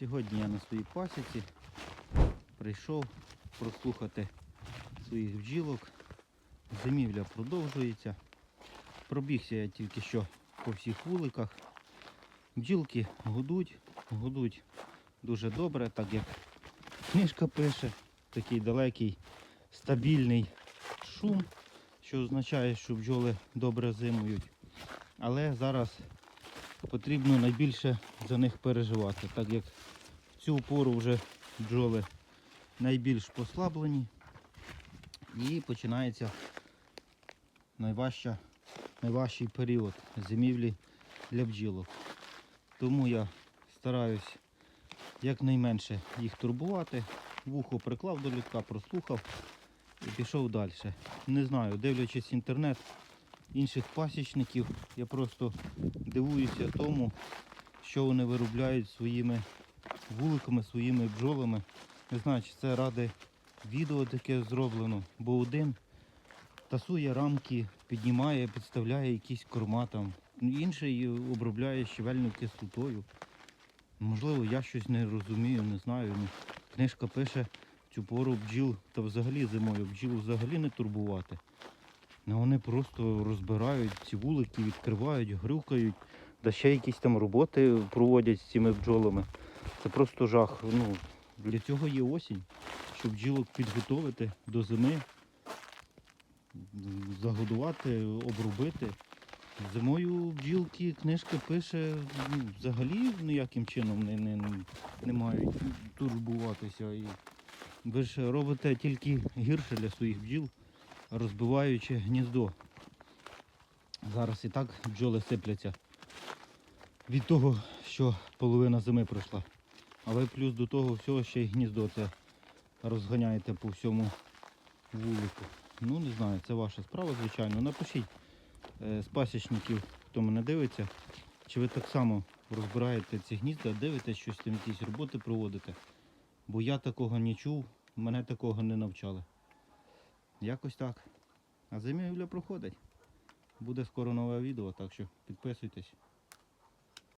Сьогодні я на своїй пасіці прийшов прослухати своїх бджілок. Зимівля продовжується. Пробігся я тільки що по всіх вуликах. Бджілки гудуть, гудуть дуже добре, так як книжка пише, такий далекий стабільний шум, що означає, що бджоли добре зимують. Але зараз потрібно найбільше за них переживати, так як в цю пору вже бджоли найбільш послаблені і починається найважча, найважчий період зимівлі для бджілок. Тому я стараюсь якнайменше їх турбувати. Вухо приклав до людка, прослухав і пішов далі. Не знаю, дивлячись інтернет інших пасічників, я просто дивуюся тому, що вони виробляють своїми вуликами, своїми бджолами. Не знаю, чи це ради відео таке зроблено, бо один тасує рамки, піднімає, підставляє якісь корма там. Інший обробляє щавельною кислотою. Можливо, я щось не розумію, не знаю. Ну, Книжка пише цю пору бджіл та взагалі зимою бджіл взагалі не турбувати. Ну, вони просто розбирають ці вулики, відкривають, грюкають, да ще якісь там роботи проводять з цими бджолами. Це просто жах. Ну, для цього є осінь, щоб бджілок підготовити до зими, загодувати, обробити. Зимою бджілки книжка пише, ну, взагалі ніяким чином не, не, не мають турбуватися. І ви ж робите тільки гірше для своїх бджіл, розбиваючи гніздо. Зараз і так бджоли сипляться від того, що половина зими пройшла. А ви плюс до того всього ще й гніздо це розганяєте по всьому вулику. Ну не знаю, це ваша справа, звичайно. Напишіть е, з пасічників, хто мене дивиться, чи ви так само розбираєте ці гнізда, дивитесь щось там, якісь роботи проводите. Бо я такого не чув, мене такого не навчали. Якось так. А зимівля проходить. Буде скоро нове відео, так що підписуйтесь.